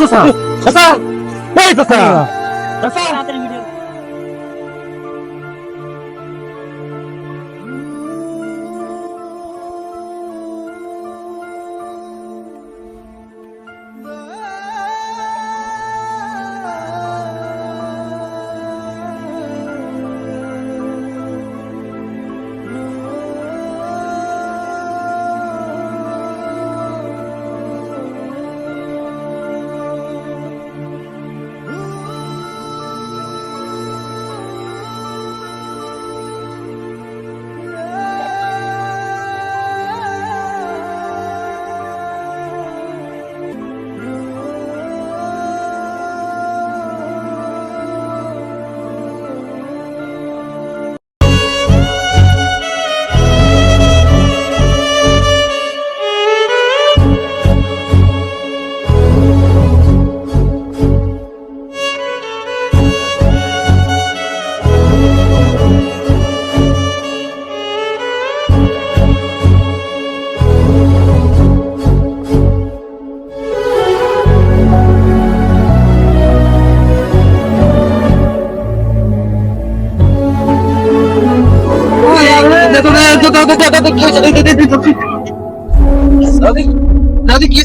চাচা চাচা এই চাচা চাচা দাদি কি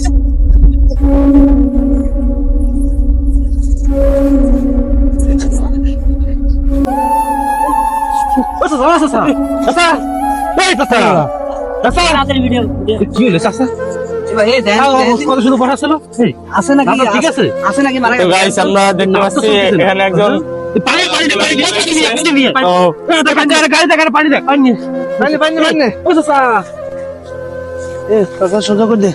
আছে নাকি? ঠিক আছে আছে? নাকি? তো গাইস আমরা দেখতে পাচ্ছি এখানে একজন সোজা করে দে।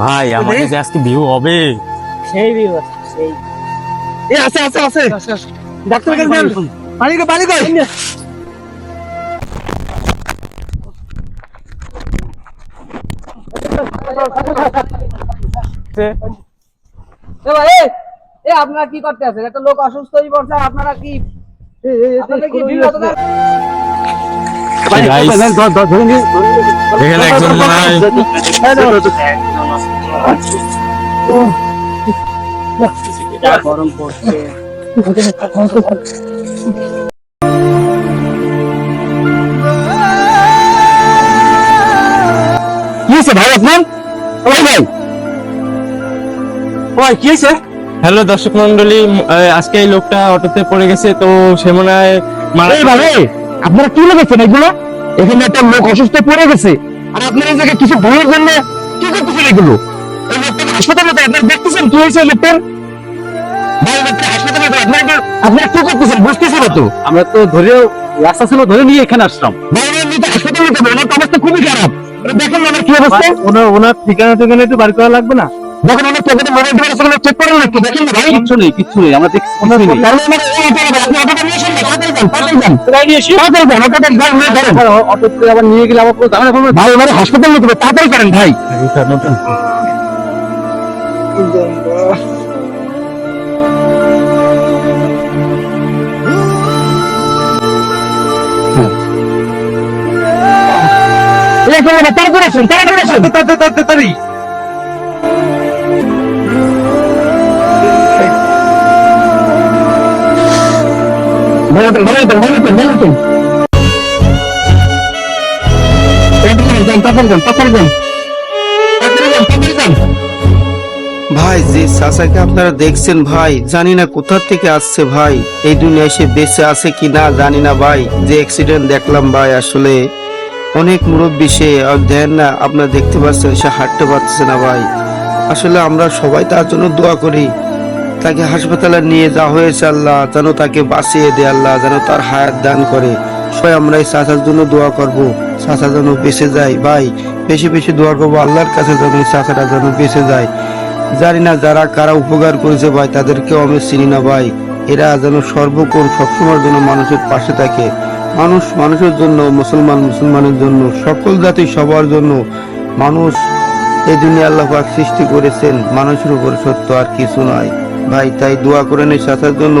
ভাই আমাদের যে আজকে ভিউ হবে। আছে আছে আছে ডাক্তার কাছে যান। পানি কর পানি কর এ আপনারা কি করতে আছেন একটা লোক অসুস্থ হয়ে পড়ছে আপনারা কি এখানে একজন মনে হয় ভাই আপনার ভাই ওই কি হয়েছে? হ্যালো দর্শক মন্ডলী আজকে এই লোকটা অটোতে পড়ে গেছে তো সে মনে হয় মারা আপনারা কি লেগেছেন এগুলো? এখানে একটা লোক অসুস্থ পড়ে গেছে আর আপনারা এই জায়গায় কিছু ভুলের জন্য কি করতেছেন এগুলো? হাসপাতালে আপনারা দেখতেছেন কি হয়েছে লোকটার? ভাই লোকটা হাসপাতালে তো আপনারা কি- করতেছেন? বুঝতেছেন তো। আমরা তো ধরে রাস্তা ছিল ধরে নিয়ে এখানে আসলাম। হাসপাতালে অবস্থা খুবই খারাপ। দেখেন ওনার কি অবস্থা? ওনার ওনার ঠিকানা ঠিকানা একটু বার করা লাগবে না? দেখেন ওনার পকেটে মোবাইল টিভি আছে চেক করেন না দেখেন না ভাই। কিচ্ছু নেই কিচ্ছু নেই আমরা দেখছি কিছুই নেই। তাহলে আমার এই অটোটা আপনি অটোটা নিয়ে আসেন না তাড়াতাড়ি যান তাড়াতাড়ি যান। তাড়াতাড়ি অটোটা গাড়ি নিয়ে ধরেন। অটোতে আবার নিয়ে গেলে আমার পুরো ঝামেলা করবে ভাই এবারে হাসপাতাল নিতে হবে তাড়াতাড়ি করেন ভাই। তাড়াতাড়ি। ভাই, যে চাচাকে আপনারা দেখছেন ভাই, জানি না কোথা থেকে আসছে ভাই। এই দুনিয়া সে বেঁচে আছে কি না, জানি না ভাই। যে অ্যাক্সিডেন্ট দেখলাম ভাই, আসলে অনেক মুরব্বী সে, আর দেন না, আপনারা দেখতে পাচ্ছেন, সে হাঁটতে পারতেছে না ভাই। আসলে আমরা সবাই তার জন্য দোয়া করি। তাকে হাসপাতালে নিয়ে যাওয়া হয়েছে আল্লাহ, যেন তাকে বাঁচিয়ে দেয় আল্লাহ, যেন তার হায়াত দান করে। সবাই আমরা এই চাচার জন্য দোয়া করব। চাচা যেন বেঁচে যায়। ভাই, বেশি বেশি দোয়া করব আল্লাহর কাছে যেন এই চাচাটা যেন বেঁচে যায়। জানি না যারা কারা উপকার করেছে ভাই, তাদেরকেও আমি চিনি না ভাই। এরা যেন সর্বক্ষণ সবসময়ের জন্য মানুষের পাশে থাকে। মানুষ মানুষের জন্য, মুসলমান মুসলমানের জন্য, সকল জাতি সবার জন্য। মানুষ এই দুনিয়া আল্লাহ সৃষ্টি করেছেন, মানুষের উপর সত্য আর কিছু নয়। ভাই তাই দোয়া করে চাচার জন্য।